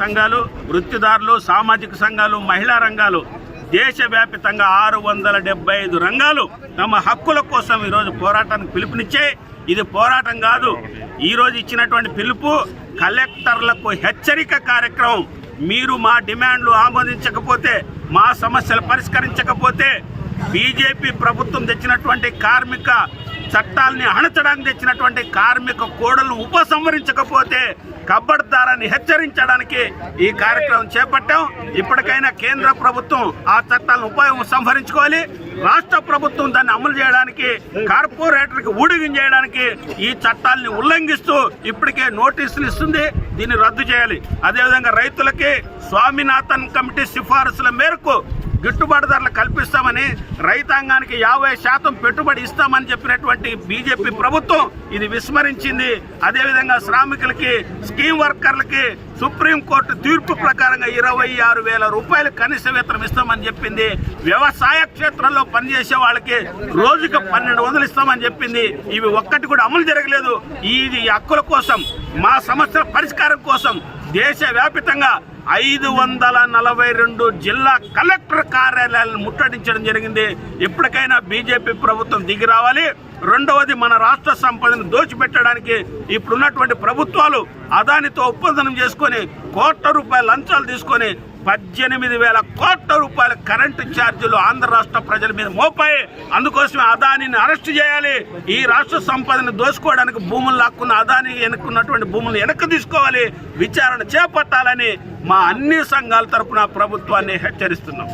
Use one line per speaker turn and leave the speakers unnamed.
సంఘాలు వృత్తిదారులు సామాజిక సంఘాలు మహిళా రంగాలు దేశవ్యాప్తంగా ఆరు వందల డెబ్బై ఐదు రంగాలు తమ హక్కుల కోసం ఈరోజు పోరాటానికి పిలుపునిచ్చే ఇది పోరాటం కాదు. ఈరోజు ఇచ్చినటువంటి పిలుపు కలెక్టర్లకు హెచ్చరిక కార్యక్రమం. మీరు మా డిమాండ్లు ఆమోదించకపోతే మా సమస్యలు పరిష్కరించకపోతే బీజేపీ ప్రభుత్వం తెచ్చినటువంటి కార్మిక చట్టాలని అణచడానికి తెచ్చినటువంటి కార్మిక కోడలను ఉపసంహరించకపోతే కబ్బడ్దారాన్ని హెచ్చరించడానికి ఈ కార్యక్రమం చేపట్టాం. ఇప్పటికైనా కేంద్ర ప్రభుత్వం ఆ చట్టాలను ఉపసంహరించుకోవాలి రాష్ట్ర ప్రభుత్వం దాన్ని అమలు చేయడానికి కార్పొరేటర్కి ఊడిగం చేయడానికి ఈ చట్టాలని ఉల్లంఘిస్తూ ఇప్పటికే నోటీసులు ఇస్తుంది. దీన్ని రద్దు చేయాలి. అదేవిధంగా రైతులకి స్వామినాథన్ కమిటీ సిఫారసుల మేరకు గిట్టుబాటు ధరలు కల్పిస్తామని రైతాంగానికి యాభై శాతం పెట్టుబడి ఇస్తామని చెప్పినటువంటి బీజేపీ ప్రభుత్వం ఇది విస్మరించింది. అదేవిధంగా శ్రామికులకి స్కీమ్ వర్కర్లకి సుప్రీంకోర్టు తీర్పు ప్రకారంగా ఇరవై ఆరు వేల రూపాయలు కనీస వేతనం ఇస్తామని చెప్పింది. వ్యవసాయ క్షేత్రంలో పనిచేసే వాళ్ళకి రోజుకి పన్నెండు వందలు ఇస్తామని చెప్పింది. ఇవి ఒక్కటి కూడా అమలు జరగలేదు. ఇది హక్కుల కోసం మా సమస్యల పరిష్కారం కోసం దేశవ్యాప్తంగా ఐదు వందల నలభై రెండు జిల్లా కలెక్టర్ కార్యాలయాలను ముట్టడించడం జరిగింది. ఇప్పటికైనా బీజేపీ ప్రభుత్వం దిగి రావాలి. రెండవది మన రాష్ట్ర సంపదను దోచిపెట్టడానికి ఇప్పుడున్నటువంటి ప్రభుత్వాలు అదానితో ఒప్పందం చేసుకొని కోట్ల రూపాయల లంచాలు తీసుకొని పద్దెనిమిది వేల కోట్ల రూపాయల కరెంటు ఛార్జీలు ఆంధ్ర రాష్ట్ర ప్రజల మీద మోపాయి. అందుకోసమే అదానిని అరెస్ట్ చేయాలి. ఈ రాష్ట్ర సంపదను దోసుకోవడానికి భూములు లాక్కున్న అదాని వెనుక్కున్నటువంటి భూములు వెనక్కి తీసుకోవాలి. విచారణ చేపట్టాలని మా అన్ని సంఘాల తరఫున ప్రభుత్వాన్ని హెచ్చరిస్తున్నాం.